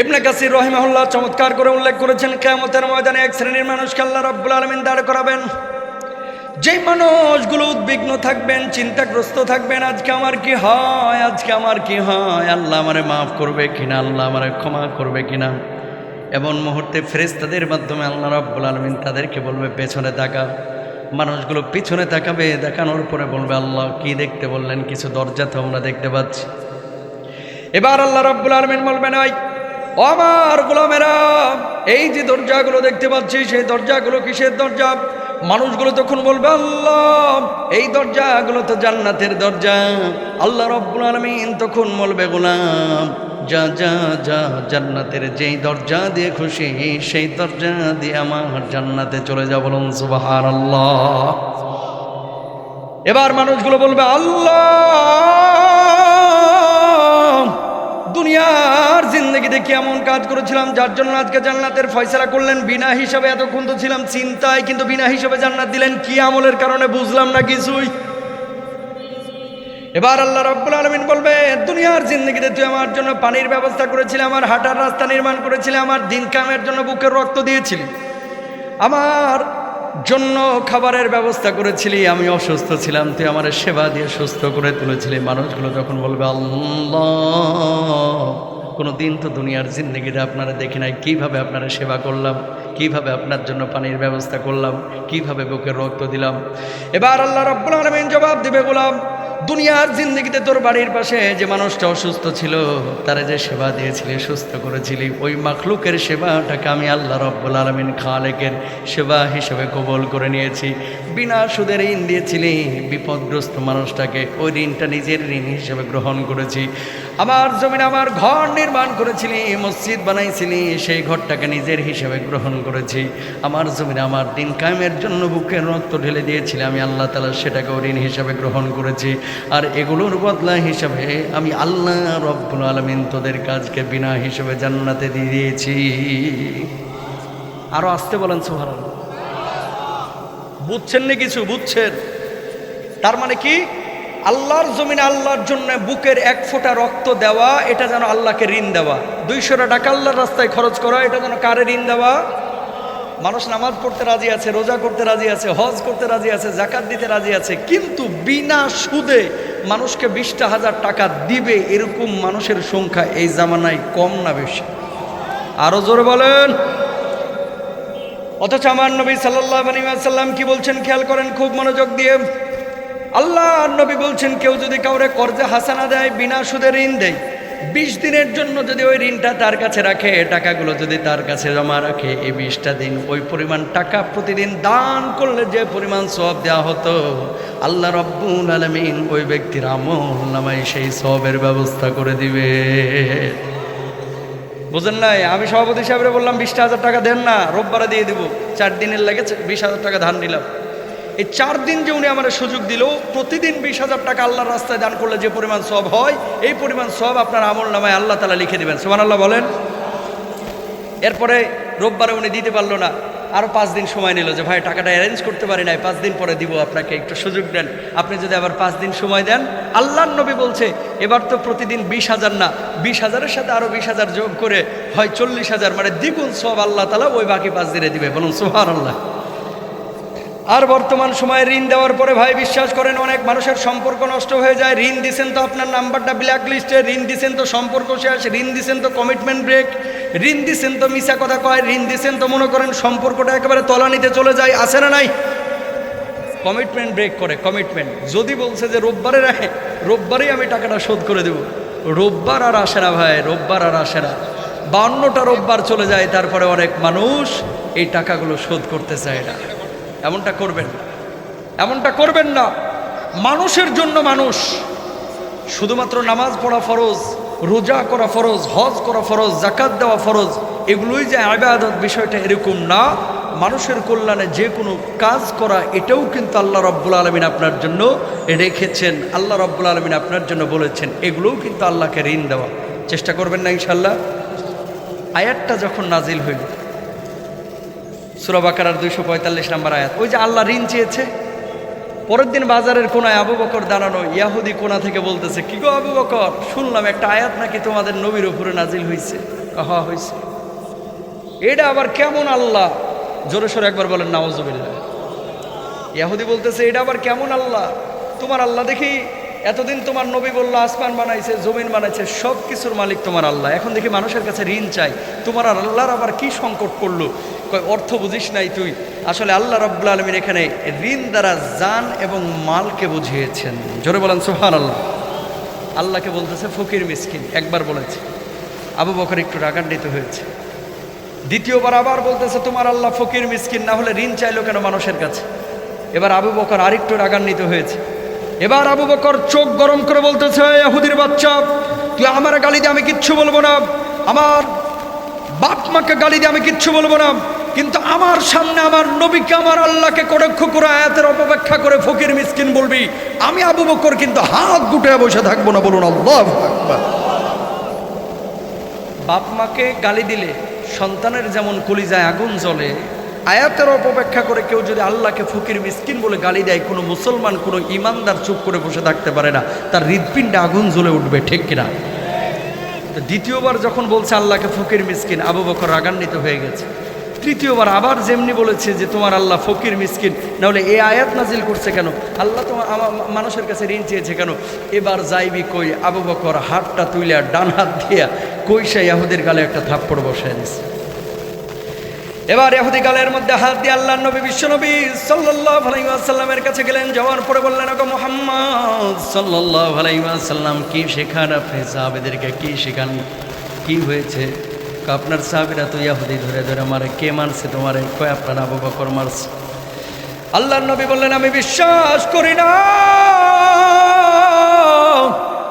ইবনে কাসির রহিমাহুল্লাহ চমৎকার করে উল্লেখ করেছেন, কেয়ামতের ময়দানে এক শ্রেণির মানুষকে আল্লাহ রাব্বুল আলামিন দাঁড় করাবেন। যেই মানুষগুলো উদ্বিগ্ন থাকবেন, চিন্তাগ্রস্ত থাকবেন, আজকে আমার কি হয়, আজকে আমার কি হয়, আল্লাহ আমারে মাফ করবে কিনা, আল্লাহ আমারে ক্ষমা করবে কিনা। এমন মুহূর্তে ফেরেশতাদের মাধ্যমে আল্লাহ রাব্বুল আলামিন তাদেরকে বলবে, পেছনে তাকা। মানুষগুলো পিছনে তাকাবে, দেখানোর পরে বলবে, আল্লাহ কি দেখতে বললেন, কিছু দরজা তো আমরা দেখতে পাচ্ছি। এবার আল্লাহ রাব্বুল আলামিন বলবেন, ওই আমার গোলামেরা, এই যে দরজাগুলো দেখতে পাচ্ছি, সেই দরজাগুলো কিসের দরজা? মানুষগুলো তখন বলবে, আল্লাহ, এই দরজাগুলো তো জান্নাতের দরজা। আল্লাহ রব্বুল আলমিন তখন বলবে, গোলাম, যা যা যা, জান্নাতের যেই দরজা দিয়ে খুশি, সেই দরজা দিয়ে আমার জান্নাতে চলে যা বলুন আল্লাহ এবার মানুষগুলো বলবে, আল্লাহ দুনিয়ার জিন্দগিতে কেমন কাজ করেছিলাম, যার জন্য আজকে জান্নাতের ফয়সলা করলেন। বিনা হিসাবে এতক্ষণ তো ছিলাম চিন্তায়, কিন্তু বিনা হিসাবে জান্নাত দিলেন কি আমলের কারণে বুঝলাম না কিছুই। এবার আল্লাহ রব্বুল আলমিন বলবে, দুনিয়ার জিন্দগিতে তুই আমার জন্য পানির ব্যবস্থা করেছিলি, আমার হাঁটার রাস্তা নির্মাণ করেছিলি, আমার দিন কামের জন্য বুকের রক্ত দিয়েছিলি, আমার জন্য খাবারের ব্যবস্থা করেছিলি, আমি অসুস্থ ছিলাম, তুই আমার সেবা দিয়ে সুস্থ করে তুলেছিলি। মানুষগুলো যখন বলবে, আল্লাহ কোনো দিন তো দুনিয়ার জিন্দগিতে আপনারা দেখি নাই কীভাবে আপনারা সেবা করলাম, কীভাবে আপনার জন্য পানির ব্যবস্থা করলাম, কীভাবে বুকে রক্ত দিলাম। এবার আল্লাহ রব্বুল আলমিন জবাব দিবে, গোলাম দুনিয়ার জিন্দগিতে তোর বাড়ির পাশে যে মানুষটা অসুস্থ ছিল, তারা যে সেবা দিয়েছিলি, সুস্থ করেছিলি, ওই মাখলুকের সেবাটাকে আমি আল্লাহ রব্বুল আলমিন খালেকের সেবা হিসেবে কবল করে নিয়েছি। বিনা সুদের ঋণ দিয়েছিলি, বিপদগ্রস্ত মানুষটাকে ওই ঋণটা নিজের ঋণ হিসেবে গ্রহণ করেছি। আমার জমিন আমার ঘর নির্মাণ করেছিলি, মসজিদ বানাইছিলি, সেই ঘরটাকে নিজের হিসেবে গ্রহণ করেছি। আমার জমিনে আমার দিন কায়েমের জন্য বুকের রক্ত ঢেলে দিয়েছিলি, আমি আল্লাহ তালা সেটাকে ঋণ হিসাবে গ্রহণ করেছি। আর এগুলোর বদলা হিসাবে আমি আল্লাহ রব্বুল আলমিন তোদের কাজকে বিনা হিসেবে জান্নাতে দিয়ে দিয়েছি। আরও আসতে বলেন সোহার বুঝছেন না কিছু? বুঝছেন? তার মানে কি? আল্লাহর জমিনে আল্লাহর জন্য বুকের এক ফোঁটা রক্ত দেওয়া, এটা যেন আল্লাহকে ঋণ দেওয়া। দুইশোটা টাকা আল্লাহর রাস্তায় খরচ করা, এটা যেন কারে ঋণ দেওয়া? মানুষ নামাজ পড়তে রাজি আছে, রোজা করতে রাজি আছে, হজ করতে রাজি আছে জাকাত দিতে রাজি আছে, কিন্তু বিনা সুদে মানুষকে বিশটা হাজার টাকা দিবে এরকম মানুষের সংখ্যা এই জামানায় কম না বেশি। আরও জোরে বলেন। অথচ আমার নবী সাল্লাহ কি বলছেন খেয়াল করেন খুব মনোযোগ দিয়ে। আল্লাহ নবী বলছেন, কেউ যদি কাউরে কর্জে হাসানা দেয়, বিনা সুদে ঋণ দেয় বিশ দিনের জন্য যদি ওই ঋণটা তার কাছে রাখে, টাকাগুলো যদি তার কাছে জমা রাখে, এই বিশটা দিন ওই পরিমাণ টাকা প্রতিদিন দান করলে যে পরিমাণ সব দেওয়া হতো, আল্লাহ রব্বুল আলমিন ওই ব্যক্তির আমল নামাই সেই সবের ব্যবস্থা করে দিবে। বুঝেন নাই? আমি সভাপতি সাহেবরে বললাম, বিশটা হাজার টাকা দেন না, রোববারে দিয়ে দিব। চার দিনের লাগে বিশ হাজার টাকা ধান নিলাম। এই চার দিন যে উনি আমার সুযোগ দিল, প্রতিদিন বিশ হাজার টাকা আল্লাহর রাস্তায় দান করলে যে পরিমাণ সব হয়, এই পরিমাণ সব আপনার আমল নামায় আল্লাহ তালা লিখে দেবেন। সোমান আল্লাহ বলেন। এরপরে রোববারে উনি দিতে পারল না। আরও পাঁচ দিন সময় নিল যে, ভাই, টাকাটা অ্যারেঞ্জ করতে পারি নাই, পাঁচ দিন পরে দিব আপনাকে, একটু সুযোগ দেন। আপনি যদি আবার পাঁচ দিন সময় দেন। আল্লাহর নবী বলছে, এবার তো প্রতিদিন বিশ হাজার না, বিশ হাজারের সাথে আরও বিশ হাজার যোগ করে, হয় চল্লিশ হাজার। মানে দ্বিগুণ সব আল্লাহ তালা ওই বাকি পাঁচ দিনে দিবে। বলুন সোহার আল্লাহ আর বর্তমান সময়ে ঋণ দেওয়ার পরে ভাই বিশ্বাস করেন, অনেক মানুষের সম্পর্ক নষ্ট হয়ে যায়। ঋণ দিছেন তো আপনার নাম্বারটা ব্ল্যাক লিস্টে ঋণ দিছেন তো সম্পর্ক শেষ, ঋণ দিছেন তো কমিটমেন্ট ব্রেক ঋণ দিছেন তো মিশা কথা কয়, ঋণ দিছেন তো মনে করেন সম্পর্কটা একেবারে তলানিতে চলে যায় আসে না নাই? কমিটমেন্ট ব্রেক করে কমিটমেন্ট যদি বলছে যে রোববারে রাখে, রোববারেই আমি টাকাটা শোধ করে দেব। রোববার আর আসে না ভাই, রোববার আর আসে না। বান্নটা রোববার চলে যায়, তারপরে অনেক মানুষ এই টাকাগুলো শোধ করতে চায় না। এমনটা করবেন না। এমনটা করবেন না। মানুষের জন্য মানুষ। শুধুমাত্র নামাজ পড়া ফরজ, রোজা করা ফরজ, হজ করা ফরজ জাকাত দেওয়া ফরজ, এগুলোই যে আবাদত বিষয়টা এরকম না। মানুষের কল্যাণে যে কোনো কাজ করা, এটাও কিন্তু আল্লাহ রব্বুল আলমিন আপনার জন্য রেখেছেন। আল্লাহ রব্বুল আলমিন আপনার জন্য বলেছেন, এগুলোও কিন্তু আল্লাহকে ঋণ দেওয়া। চেষ্টা করবেন না ইনশাল্লাহ আয়াতটা যখন নাজিল হইল সুরাবাকার দুইশো পঁয়তাল্লিশ নাম্বার আয়াত। ওই যে আল্লাহ ঋণ চেয়েছে, পরের দিন বাজারের কোনায় আবু বকর দাঁড়ানো, ইয়াহুদি কোনা থেকে বলতেছে, কি গো আবু বকর? শুনলাম একটা আয়াত নাকি তোমাদের নবীর উপরে নাজিল হয়েছে হা হয়েছে এটা আবার কেমন আল্লাহ? জোরে সোরে একবার বলেন নাওজবিল্লা ইয়াহুদি বলতেছে, এটা আবার কেমন আল্লাহ? তোমার আল্লাহ দেখি এতদিন তোমার নবী বলল, আসমান বানাইছে, জমিন বানাইছে, সব কিছুর মালিক তোমার আল্লাহ। এখন দেখি মানুষের কাছে ঋণ চাই। তোমার আর আল্লাহর আবার কি সংকট করল? কয়, অর্থ বুঝিস নাই তুই। আসলে আল্লাহ রব্লা আলমিন এখানে ঋণ দ্বারা জান এবং মালকে বুঝিয়েছেন। জোরে বলেন সোহান আল্লাহ আল্লাহকে বলতেছে, ফকির মিসকিন। একবার বলেছে। আবু বকর একটু রাগান্বিত হয়েছে। দ্বিতীয়বার আবার বলতেছে, তোমার আল্লাহ ফকির মিসকিন, না হলে ঋণ চাইলো কেন মানুষের কাছে? এবার আবু বকর আরেকটু রাগান্বিত হয়েছে। এবার আবু বকর চোখ গরম করে বলতেছে হুদির বাচ্চা, তুই আমার গালি দিয়ে আমি কিচ্ছু বলব না। আমার বাপ মাকে গালি দিয়ে আমি কিচ্ছু বলব না। কিন্তু আমার সামনে আমার নবীকে, আমার আল্লাহকে কটাক্ষ করে আয়াতের অপব্যাখ্যা করে ফকির মিসকিন বলবি। আমি আবু বকর কিন্তু হাত গুটে বসে থাকব না, বলুন আল্লাহ বাপ মাকে গালি দিলে সন্তানের যেমন কলিজায় আগুন জ্বলে আয়াতের অপব্যাখ্যা করে কেউ যদি আল্লাহকে ফকির, মিসকিন বলে গালি দেয়, কোনো মুসলমান, কোনো ইমানদার চুপ করে বসে থাকতে পারে না, তার হৃদপিণ্ডে আগুন জ্বলে উঠবে, ঠিক কিনা দ্বিতীয়বার যখন বলছে আল্লাহকে ফকির, মিসকিন, আবু বকর রাগান্বিত হয়ে গেছে। তৃতীয়বার আবার যেমনি বলেছে যে তোমার আল্লাহ ফকির, মিসকিন, নাহলে এ আয়াত নাজিল করছে কেন? আল্লাহ তোমার মানুষের কাছে ঋণ চেয়েছে কেন? এবার যাইবি কই? আবু বকর হাতটা তুইলা ডান হাত দিয়া সে ইয়াহুদের গালে একটা থাপ্পড় বসায় দিছে। এবার ইহুদি গালের মধ্যে হাত দিয়ে আল্লাহ নবী, বিশ্বনবী সাল্লাল্লাহু আলাইহি ওয়াসাল্লামের কাছে গেলেন। যাওয়ার পরে বললেন, ওগো মুহাম্মদ সাল্লাল্লাহু আলাইহি ওয়াসাল্লাম, কি শেখান আপনি? সাহাবেদেরকে কি শেখান? কি হয়েছে? আপনার সাহাবীরা তো ইয়াহুদি ধরে ধরে মারে। কে মারছে তোমারে? কয়, আপনার আবু বকর মারছে? আল্লাহর নবী বললেন, আমি বিশ্বাস করি না।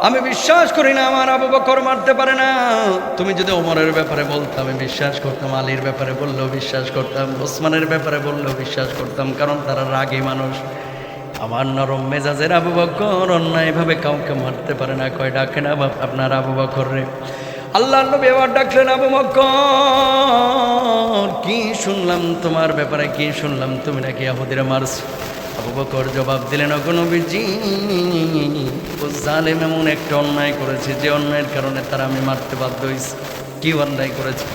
আমি বিশ্বাস করি না, আমার আবু বকর মারতে পারে না। তুমি যদি ওমরের ব্যাপারে বলতো, আমি বিশ্বাস করতাম, আলীর ব্যাপারে বললেও বিশ্বাস করতাম, ওসমানের ব্যাপারে বললেও বিশ্বাস করতাম, কারণ তারা রাগী মানুষ। আমার নরম মেজাজের আবু বকর অন্যায়ভাবে কাউকে মারতে পারে না। কয়, ডাকে না আপনার আবু বকর রে। আল্লাহ নবী এবার ডাকলেন, আবু বকর, কি শুনলাম তোমার ব্যাপারে, কি শুনলাম? তুমি নাকি আহুদিরা মারছ? বকর জবাব দিলেন অগনবীজি ও জালেম এমন একটা অন্যায় করেছে, যে অন্যায়ের কারণে তারা আমি মারতে বাধ্য হয়েছি কি অন্যায় করেছে?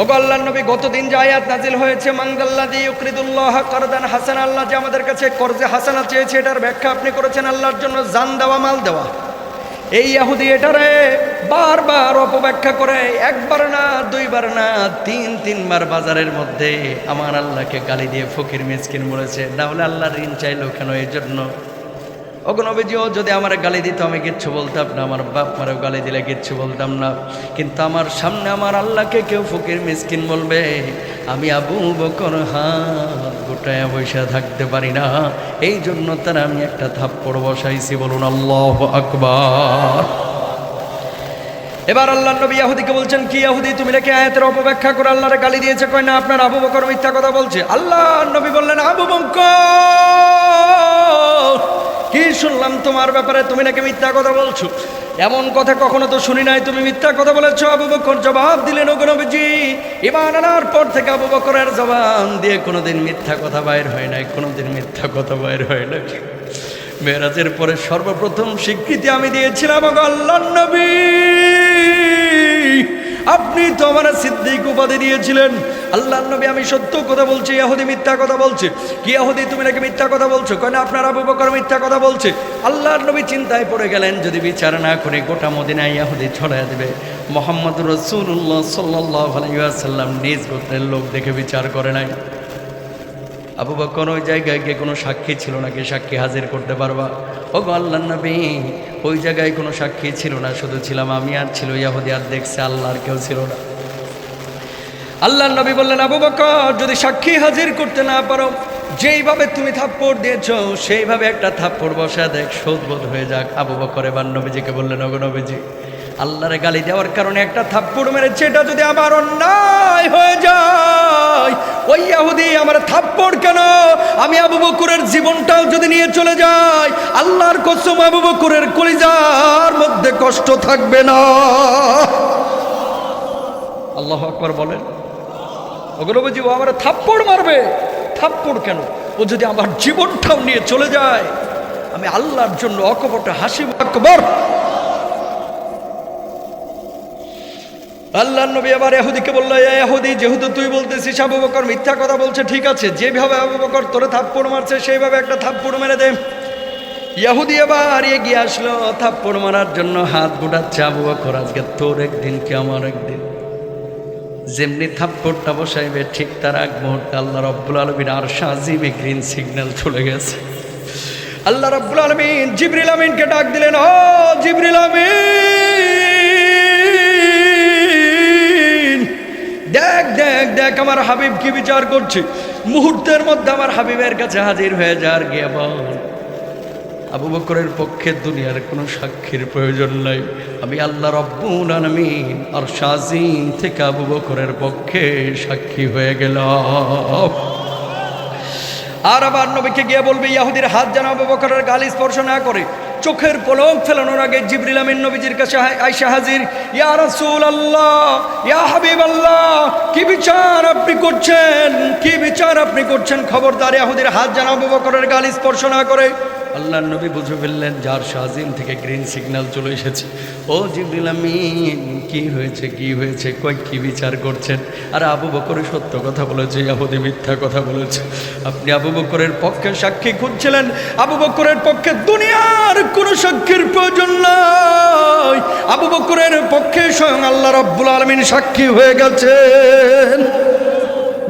ওগো আল্লাহ নবী, গতদিন যে আয়াত নাজিল হয়েছে মাংদাল্লা দিয়ে ইকরিদুল্লাহ করদান হাসান আল্লাহ যে আমাদের কাছে কর্জে হাসানা চেয়েছে, এটার ব্যাখ্যা আপনি করেছেন আল্লাহর জন্য, জান দেওয়া, মাল দেওয়া। এই ইয়াহুদি এটারে বারবার অপব্যাখ্যা করে, একবার না, দুইবার না, তিন, তিনবার বাজারের মধ্যে আমার আল্লাহকে গালি দিয়ে ফকির মিসকিন বলেছে না হলে আল্লাহর ঋণ চাইলো কেন এই জন্য? অগনবীজিও যদি আমার গালি দিত, আমি কিচ্ছু বলতাম না, আমার বাপ মারেও গালি দিলে কিচ্ছু বলতাম না। কিন্তু আমার সামনে আমার আল্লাহকে কেউ ফকির মিসকিন বলবে? আমি আবু বকর হাত গোটায় বসে থাকতে পারি না। এই জন্য তারা আমি একটা থাপ্পড় বসাইছি, বলুন আল্লাহ আকবার। এবার আল্লাহ নবী ইয়াহুদিকে বলছেন, কি ইয়াহুদি, তুমি নাকি আয়াতের অপব্যাখ্যা করে আল্লাহরে গালি দিয়েছে? কয়, না, আপনার আবু বকর মিথ্যা কথা বলছে। আল্লাহ নবী বললেন, আবু বকর! কি শুনলাম তোমার ব্যাপারে? তুমি নাকি মিথ্যা কথা বলছো? এমন কথা কখনো তো শুনি নাই। তুমি মিথ্যা কথা বলেছ, আবু বকর জবাব দিলেন, ওগো নবীজি ইমান আনার পর থেকে আবু বকরের জবান দিয়ে কোনোদিন মিথ্যা কথা বাইর হয় নাই, কোনোদিন মিথ্যা কথা বাইর হয় নাই। মেরাজের পরে সর্বপ্রথম স্বীকৃতি আমি দিয়েছিলাম, ওগো আল্লাহর নবী, আপনি তো আমার সিদ্দিক উপাধি দিয়েছিলেন। আল্লাহ নবী, আমি সত্য কথা বলছি, ইয়াহুদি মিথ্যা কথা বলছে। কি ইয়াহুদি, তুমি নাকি মিথ্যা কথা বলছো? কেন আপনার আবু বকর মিথ্যা কথা বলছে? আল্লাহর নবী চিন্তায় পড়ে গেলেন, যদি বিচার না করে গোটা মদিনায় ইয়াহুদি ছড়ায় দেবে। মোহাম্মদ রসুল্লাহ সাল্লাহ আলাইসাল্লাম নিজ গোত্রের লোক দেখে বিচার করে নাই। আবু বকর ওই জায়গায় গিয়ে কোনো সাক্ষী ছিল না নাকি সাক্ষী হাজির করতে পারবা? ও আল্লাহ নবী, ওই জায়গায় কোনো সাক্ষী ছিল না, শুধু ছিলাম আমি আর ছিল ইয়াহুদি, আর দেখছে আল্লাহর কেউ ছিল না। আল্লাহ নবী বললেন, আবু বকর, যদি সাক্ষী হাজির করতে না পারো, যেইভাবে তুমি থাপ্পড় দিয়েছ, সেইভাবে একটা থাপ্পড় বসা দেখ, শোধবোধ হয়ে যাক। আবু বকর এবার নবীজিকে বললেন, ওগো নবীজি, আল্লাহরে গালি দেওয়ার কারণে একটা থাপ্পড় মেরেছে, এটা যদি আমার অন্যায় হয়ে যায়, ওই ইয়াহুদি আমার থাপ্পড় কেন? আমি আবু বকুরের জীবনটাও যদি নিয়ে চলে যাই, আল্লাহর কসম আবু বকরের কলিজার মধ্যে কষ্ট থাকবে না। আল্লাহ আকবার বলেন অগ্রবজি ও আমার থাপ্পড় মারবে। থাপ্পড় কেন? ও যদি আমার জীবনটাও নিয়ে চলে যায়, আমি আল্লাহর জন্য অকপটে হাসি আকবর। আল্লাহ নবী আবার এহুদিকে বলল, "এ এহুদি যেহেতু তুই বলতেছিস আবু বকর মিথ্যা কথা বলছে, ঠিক আছে, যেভাবে আবু বকর তোরে থাপ্পড় মারছে, সেইভাবে একটা থাপ্পড় মেরে দে। ইয়াহুদি আবার এগিয়ে আসলো, থাপ্পড় মারার জন্য হাত গুটাচ্ছে আবু বকর, আজকে তোর একদিন কি আমার একদিন? যেমনি থাপ্পড়টা বসাইবে, ঠিক তার এক মুহূর্তে আল্লাহ রব্বুল আলমিন আর সাজিমে গ্রিন সিগন্যাল চলে গেছে। আল্লাহ রব্বুল আলমিন জিবরিল আমিনকে ডাক দিলেন, ও জিবরিল আমিন, দেখ দেখ দেখ, আমার হাবিব কি বিচার করছে? মুহূর্তের মধ্যে আমার হাবিবের কাছে হাজির হয়ে যার গিয়ে বল। আবু বকরের পক্ষে দুনিয়ার কোনো সাক্ষীর প্রয়োজন নাই। আমি আল্লাহ রব্বুল আলমিন আর শাজিম থেকে আবু বকরের পক্ষে সাক্ষী হয়ে গেল আর আবার নবীকে গিয়ে বলবে, ইয়াহুদির হাত যেন আবু বকরের গালি স্পর্শ না করে। চোখের পলক ফেলানোর আগে জিবরিল আমিন নবীজির কাছে আইসা হাজির, ইয়া রাসূল আল্লাহ ইয়া হাবিব আল্লাহ কি বিচার আপনি করছেন? কি বিচার আপনি করছেন? খবরদার, ইয়াহুদির হাত যেন আবু বকরের গালি স্পর্শ না করে। আল্লাহ নবী বুঝে ফেললেন, যার শাহিম থেকে গ্রিন সিগন্যাল চলে এসেছে। ও জিবরিল আমিন, কি হয়েছে কি হয়েছে? কই কি বিচার করছেন? আর আবু বকরের সত্য কথা বলেছে, ইয়াহুদি মিথ্যা কথা বলেছে। আপনি আবু বকরের পক্ষে সাক্ষী খুঁজছিলেন, আবু বকরের পক্ষে দুনিয়ার কোনো সাক্ষীর প্রয়োজন নাই। আবু বকরের পক্ষে স্বয়ং আল্লাহ রাব্বুল আলমিন সাক্ষী হয়ে গেছেন।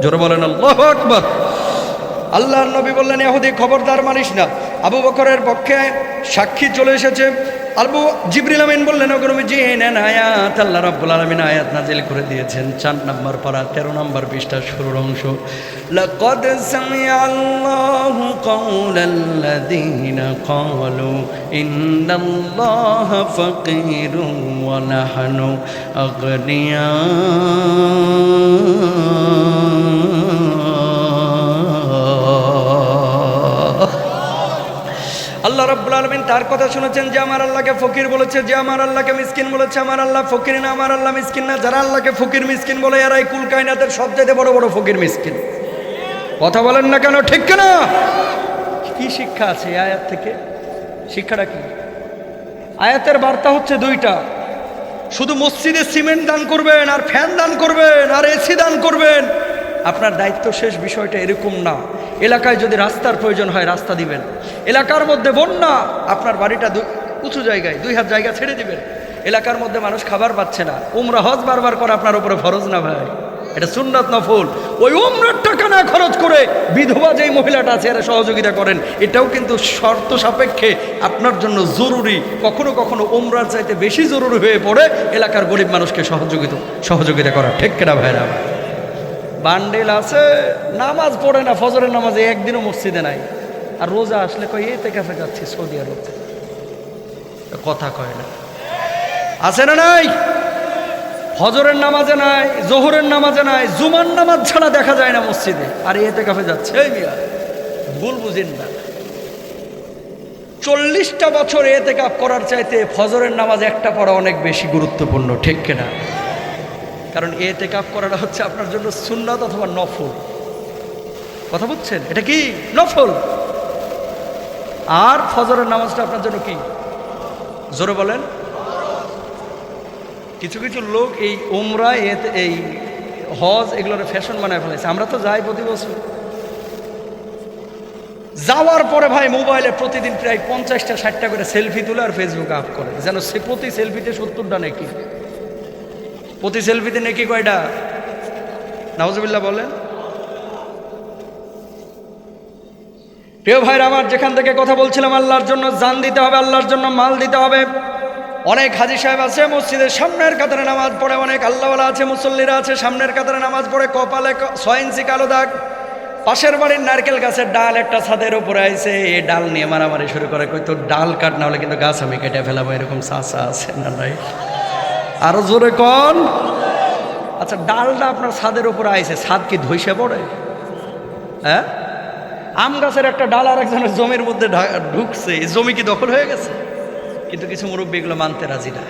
জোরে বলেন, আল্লাহ আকবার। আল্লাহর নবী বললেন এহুদি খবরদার মানিস না। আবু বকরের পক্ষে সাক্ষী চলে এসেছে আবু জিবরিল আমিন বললেন ওগরমি জি নেন আয়াত আল্লাহ রাব্বুল আলামিন আয়াত নাজিল করে দিয়েছেন চার নম্বর পারা তেরো নম্বর পৃষ্ঠা শুরুর অংশ لقد سمع الله قول الذين قالوا إن الله فقير ونحن أغنياء আল্লাহ রাব্বুল আলামিন তার কথা শুনেছেন যে আমার আল্লাহকে ফকির বলেছে, যে আমার আল্লাহকে মিসকিন বলেছে, আমার আল্লাহ ফকির না, আমার আল্লাহ মিসকিন না। যারা আল্লাহকে ফকির মিসকিন বলে, এরাই কুল কায়নাতের সবচাইতে বড় বড় ফকির মিসকিন। কথা বলেন না কেন, ঠিক কেন? কি শিক্ষা আছে আয়াত থেকে? শিক্ষাটা কি? আয়াতের বার্তা হচ্ছে দুইটা। শুধু মসজিদে সিমেন্ট দান করবেন, আর ফ্যান দান করবেন, আর এসি দান করবেন। আপনার দায়িত্ব শেষ, বিষয়টা এরকম না। এলাকায় যদি রাস্তার প্রয়োজন হয়, রাস্তা দিবেন। এলাকার মধ্যে বন্যা, আপনার বাড়িটা উঁচু জায়গায়, দুই হাত জায়গা ছেড়ে দিবেন। এলাকার মধ্যে মানুষ খাবার পাচ্ছে না। উমরা হজ বারবার করা আপনার উপরে ফরজ না ভাই? এটা সুন্নাত নফল। ওই উমরার টাকা না খরচ করে বিধবা যেই মহিলাটা আছে, এরা সহযোগিতা করেন। এটাও কিন্তু শর্ত সাপেক্ষে আপনার জন্য জরুরি। কখনো কখনো উমরার চাইতে বেশি জরুরি হয়ে পড়ে এলাকার গরিব মানুষকে সহযোগিতা সহযোগিতা করা। ঠিক কেনা ভাইরা? বান্ডেল আছে, নামাজ পড়ে না, ফজরের নামাজে একদিনও মসজিদে নাই। আর রোজা আসলে কয় এতে কাছে যাচ্ছি সৌদি আরব কথা কয় না। আছে না নাই? হজরের নামাজে নাই, জোহরের নামাজে নাই, জুমার নামাজ ছাড়া দেখা যায় না মসজিদে। আর এতে কাফে যাচ্ছে। এই মিয়া, ভুল বুঝিন না। চল্লিশটা বছর এতে কাপ করার চাইতে ফজরের নামাজ একটা পড়া অনেক বেশি গুরুত্বপূর্ণ, ঠিক কিনা? কারণ এতে কাপ করাটা হচ্ছে আপনার জন্য সুন্নাত অথবা নফল। কথা বুঝছেন? এটা কি? নফল? আর ফজরের নামাজটা আপনার জন্য কি? জোরে বলেন। কিছু কিছু লোক এই ওমরা এই হজ এগুলোর ফ্যাশন বানায় ফেলেছে। আমরা তো যাই প্রতি বছর। যাওয়ার পরে ভাই মোবাইলে প্রতিদিন প্রায় পঞ্চাশটা, ষাটটা করে সেলফি তুলে আর ফেসবুকে আপ করে। যেন সে প্রতি সেলফিতে সত্তরটা নাকি। প্রতি সেলফিতে নাকি কয়টা? নাওজবিল্লা বলেন। প্রিয় ভাইরা আমার, যেখান থেকে কথা বলছিলাম, আল্লাহর জন্য জান দিতে হবে, আল্লাহর জন্য মাল দিতে হবে। অনেক হাজি সাহেব আছে মসজিদের সামনের কাতারে নামাজ পড়ে, অনেক আল্লাহওয়ালা আছে, মুসল্লিরা আছে, সামনের কাতারে নামাজ পড়ে, কপালে ছয় ইঞ্চি কালো দাগ। পাশের বাড়ির নারকেল গাছের ডাল একটা ছাদের উপরে আইছে, এই ডাল নিয়ে মারামারি শুরু করে। কই তো ডাল কাট, না হলে কিন্তু গাছ আমি কেটে ফেলাবো, এরকম চাষা আছে না নাই? আরও জোরে কন। আচ্ছা ডালটা আপনার ছাদের উপরে আইছে, ছাদ কি ধইসে পড়ে? হ্যাঁ? আম গাছের একটা ডাল আর একজনের জমির মধ্যে ঢুকছে। জমি কি দখল হয়ে গেছে? কিন্তু কিছু মুরব্বী এগুলো মানতে রাজি না।